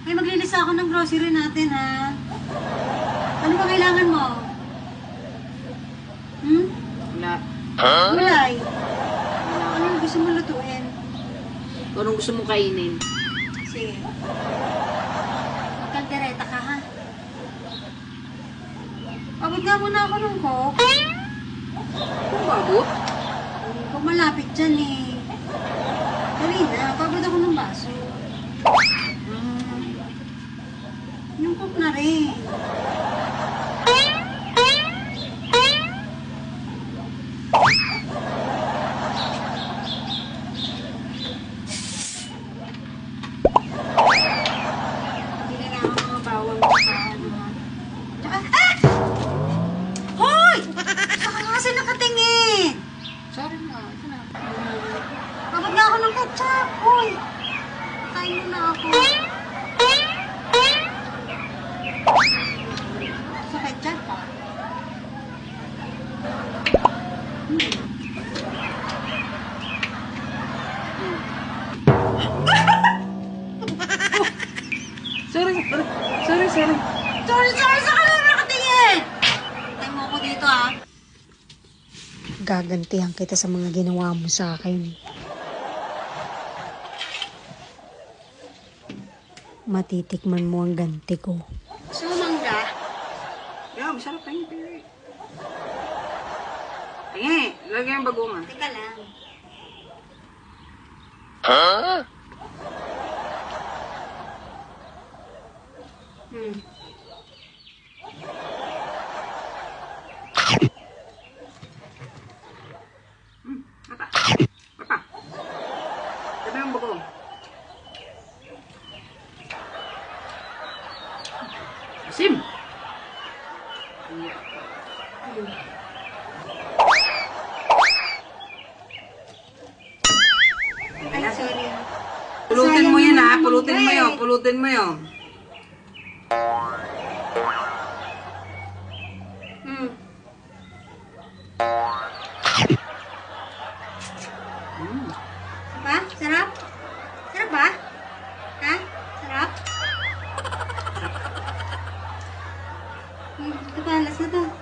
Ay, maglilista ako ng grocery natin, ha? Ano ba kailangan mo? Hmm? Wala. Gulay. Wala. Ano yung gusto mo lutuin? Anong gusto mo kainin. Sige. Kaldereta ka, ha? Abot nga muna ako ng coke. Kung babot? Kung malapit dyan, eh. Dali na, pabot ako ng baso. Na. Ito na. Kapag nga ako ng ketchup. Hoy! Kain mo na ako. Sorry, sorry. Sorry, sorry. Sorry, sorry, saka na nakatingin! Tayo mo ako dito ah. Gagantihan kita sa mga ginawa mo sa akin. Matitikman mo ang ganti ko. Gusto mo mangga? Yeah, masarap kayo. Pili. Tingi, lagyan yung bagungan. Teka lang. Hmm. Mata. Mata. Sabi yung bagong. Pulutin mo yan ha. Pulutin mo yun. Pulutin mo yun. Mm. Sarap? Sarap ba? Ha? Sarap? Hmm, ito pa, last na to.